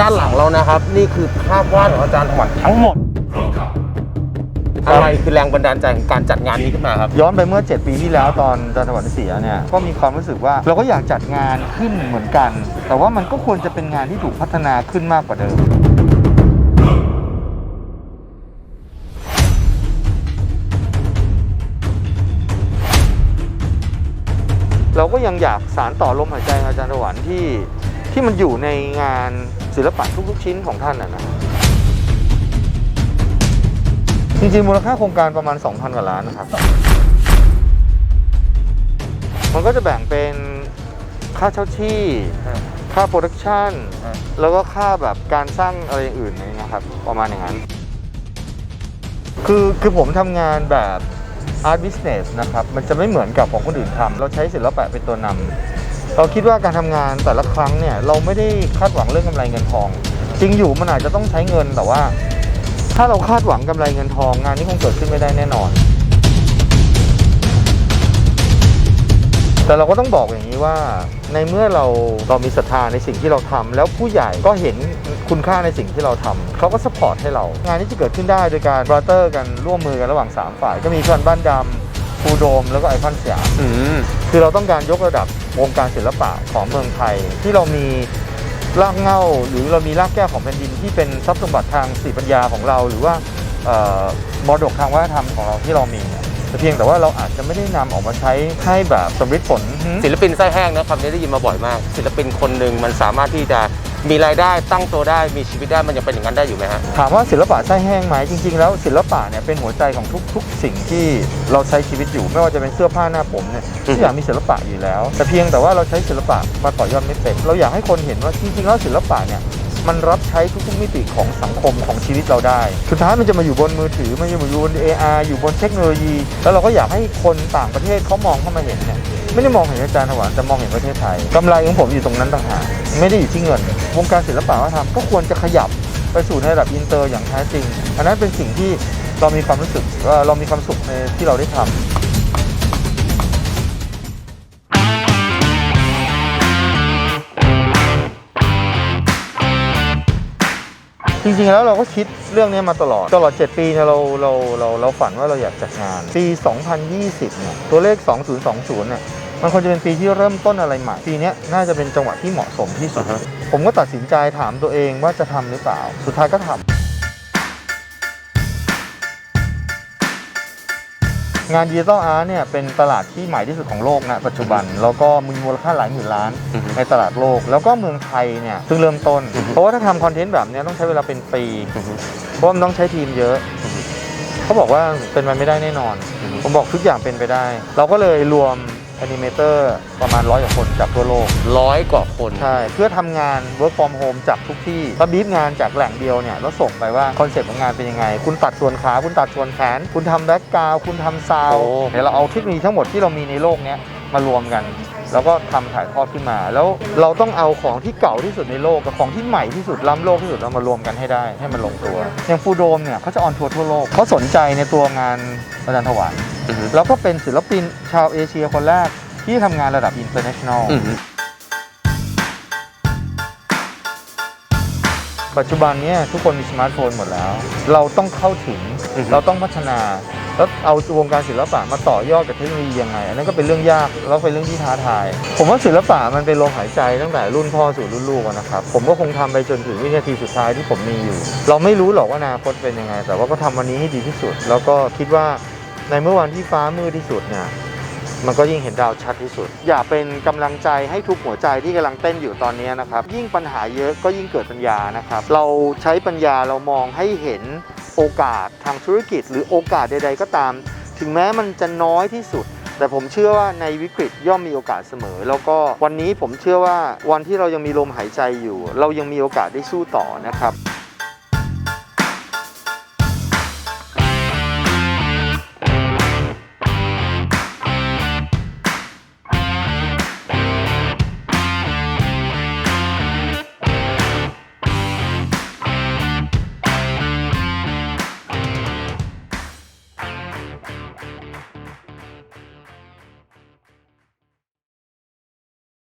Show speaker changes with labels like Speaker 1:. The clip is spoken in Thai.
Speaker 1: ด้านหลังเรานะครับ นี่คือภาพวาดของอาจารย์ถวันทั้งหมด อะไรคือแรงบันดาลใจของการจัดงานนี้ขึ้นมาครับ
Speaker 2: ย้อนไปเมื่อ 7 ปีที่แล้วตอนอาจารย์ถวันเสียเนี่ยก็มีความรู้สึกว่าเราก็อยากจัดงานขึ้นเหมือนกัน แต่ว่ามันก็ควรจะเป็นงานที่ถูกพัฒนาขึ้นมากกว่าเดิมเราก็ยังอยากสารต่อลมหายใจของอาจารย์ถวันที่ที่มันอยู่ในงาน ศิลปะทุกๆชิ้นของท่านนะนะจริงๆมูลค่าโครงการประมาณ 2,000กว่าล้านนะครับมันก็จะแบ่งเป็นค่าเช่าที่
Speaker 1: ครับ
Speaker 2: ค่าโปรดักชัน
Speaker 1: ครับ
Speaker 2: แล้วก็ค่าแบบการสร้างอะไรอย่างอื่นนะครับ ประมาณอย่างนั้น คือคือผมทำงานแบบ art business นะครับ มันจะไม่เหมือนกับของคนอื่นทำเราใช้ศิลปะเป็นตัวนำ เราคิดว่าการทำงานแต่ละครั้งเนี่ยเราไม่ได้คาดหวังเรื่องกำไรเงินทอง จริงอยู่มันอาจจะต้องใช้เงินแต่ว่า ถ้าเราคาดหวังกำไรเงินทองงานนี้คงเกิดขึ้นไม่ได้แน่นอน แต่เราก็ต้องบอกอย่างนี้ว่าในเมื่อเราเรามีศรัทธาในสิ่งที่เราทำแล้วผู้ใหญ่ก็เห็นคุณค่าในสิ่งที่เราทำเขาก็สปอร์ตให้เรา งานนี้จะเกิดขึ้นได้โดยการบราเตอร์กันร่วมมือกันระหว่าง 3 ฝ่าย ก็มีชวนบ้านดำ ฟูโดมแล้วก็ไอคอนสยาม
Speaker 1: อืม
Speaker 2: คือเราต้องการยกระดับวงการศิลปะของเมืองไทย ที่เรามีรากเหง้าหรือเรามีรากแก้วของแผ่นดินที่เป็นทรัพย์สมบัติทางสติปัญญาของเรา หรือว่าเอ่อมรดกทางวัฒนธรรมของเราที่เรามีเนี่ยแต่เพียงแต่ว่าเราอาจจะไม่ได้นำออกมาใช้ให้แบบสำฤทธิ์ผล
Speaker 1: ศิลปินไส้แห้งนะคำนี้ได้ยินมาบ่อยมาก ศิลปินคนหนึ่งมันสามารถที่จะ มีรายได้ตั้งตัวได้มีชีวิตได้มันยังเป็นอย่างนั้นได้อยู่ไหมฮะ
Speaker 2: ถามว่าศิลปะไส้แห้งไหมจริง ๆ แล้วศิลปะเนี่ยเป็นหัวใจของทุกๆ สิ่งที่เราใช้ชีวิตอยู่ ไม่ว่าจะเป็นเสื้อผ้าหน้าผมเนี่ยทุกอย่างมีศิลปะอยู่แล้ว แต่เพียงแต่ว่าเราใช้ศิลปะมาต่อยอดไม่เป็นเราอยากให้คนเห็นว่าจริงๆแล้วศิลปะเนี่ย มันรับใช้ทุกๆมิติของสังคมของชีวิตเราได้ สุดท้ายมันจะมาอยู่บนมือถือ มันจะมาอยู่บน AR อยู่บนเทคโนโลยี แล้วเราก็อยากให้คนต่างประเทศเขามองเข้ามาเห็นเนี่ยไม่ได้มองเห็นอาจารย์ถวันแต่มองเห็นประเทศไทยกำไรของผมอยู่ตรงนั้นต่างหากไม่ได้อยู่ที่เงิน วงการศิลปะวัฒนธรรมก็ควรจะขยับไปสู่ในระดับอินเตอร์อย่างแท้จริง อันนั้นเป็นสิ่งที่เรามีความรู้สึกว่าเรามีความสุขในที่เราได้ทำ จริงๆแล้วเราก็คิดเรื่องนี้มาตลอด ตลอด 7 ปีเนี่ยเราเราเราเราฝันว่าเราอยากจัดงาน ปี 2020เนี่ยตัวเลข 2020เนี่ยมันควรจะเป็นปีที่เริ่มต้นอะไรใหม่ปีเนี้ยน่าจะเป็นจังหวะที่เหมาะสมที่สุด
Speaker 1: อ่าฮะ
Speaker 2: ผมก็ตัดสินใจถามตัวเองว่าจะทำหรือเปล่า สุดท้ายก็ทำ งานดิจิตอลอาร์ตเนี่ยเป็นตลาดที่ใหม่ที่สุดของโลกนะปัจจุบัน แล้วก็มีมูลค่าหลายหมื่นล้าน
Speaker 1: อือฮึ
Speaker 2: ในตลาดโลก แล้วก็เมืองไทยเนี่ยเพิ่งเริ่มต้น
Speaker 1: อือฮึ
Speaker 2: เพราะว่าถ้าทำคอนเทนต์แบบเนี้ยต้องใช้เวลาเป็นปี
Speaker 1: อือฮึ
Speaker 2: เพราะว่ามันต้องใช้ทีมเยอะ
Speaker 1: อือฮึ
Speaker 2: เขาบอกว่าเป็นไปไม่ได้แน่นอน
Speaker 1: อือฮึ
Speaker 2: ผมบอกทุกอย่างเป็นไปได้ เราก็เลยรวม แอนิเมเตอร์ประมาณร้อยกว่าคนจากทั่วโลก
Speaker 1: ร้อยกว่าคน
Speaker 2: ใช่ เพื่อทำงาน work from home จากทุกที่แล้วบีบงานจากแหล่งเดียวเนี่ย แล้วส่งไปว่าคอนเซ็ปต์ของงานเป็นยังไง คุณตัดส่วนขา คุณตัดส่วนแขน คุณทำแบ็กกราวคุณทำซาว
Speaker 1: โอ้
Speaker 2: เดี๋ยวเราเอาเทคโนโลยีทั้งหมดที่เรามีในโลกเนี้ยมารวมกัน แล้วก็ทำถ่ายทอดขึ้นมา แล้วเราต้องเอาของที่เก่าที่สุดในโลกกับของที่ใหม่ที่สุดล้ำโลกที่สุดเรามารวมกันให้ได้ ให้มันลงตัว อย่างฟูโดมเนี่ยเขาจะออนทัวร์ทั่วโลกเขาสนใจในตัวงานอาจารย์ถวัน
Speaker 1: อือฮึ
Speaker 2: แล้วก็เป็นศิลปินชาวเอเชียคนแรกที่ทำงานระดับ international
Speaker 1: อือฮึ
Speaker 2: ปัจจุบันเนี้ทุกคนมีสมาร์ทโฟนหมดแล้ว เราต้องเข้าถึง
Speaker 1: อือฮึ
Speaker 2: เราต้องพัฒนา แล้วเอาวงการศิลปะมาต่อยอดกับเทคโนโลยียังไง อันนั้นก็เป็นเรื่องยากแล้วเป็นเรื่องที่ท้าทาย ผมว่าศิลปะมันเป็นลมหายใจตั้งแต่รุ่นพ่อสู่รุ่นลูกอะนะครับ ผมก็คงทำไปจนถึงวินาทีสุดท้ายที่ผมมีอยู่ เราไม่รู้หรอกว่าอนาคตเป็นยังไง แต่ว่าก็ทำวันนี้ให้ดีที่สุด แล้วก็คิดว่า ในเมื่อวันที่ฟ้ามืดที่สุดเนี่ยมันก็ยิ่งเห็นดาวชัดที่สุด อย่าเป็นกำลังใจให้ทุกหัวใจที่กำลังเต้นอยู่ตอนนี้นะครับ ยิ่งปัญหาเยอะก็ยิ่งเกิดปัญญานะครับ เราใช้ปัญญาเรามองให้เห็นโอกาสทางธุรกิจ หรือโอกาสใด ๆ ก็ตาม ถึงแม้มันจะน้อยที่สุด แต่ผมเชื่อว่าในวิกฤตย่อมมีโอกาสเสมอ แล้วก็วันนี้ผมเชื่อว่าวันที่เรายังมีลมหายใจอยู่ เรายังมีโอกาสได้สู้ต่อนะครับ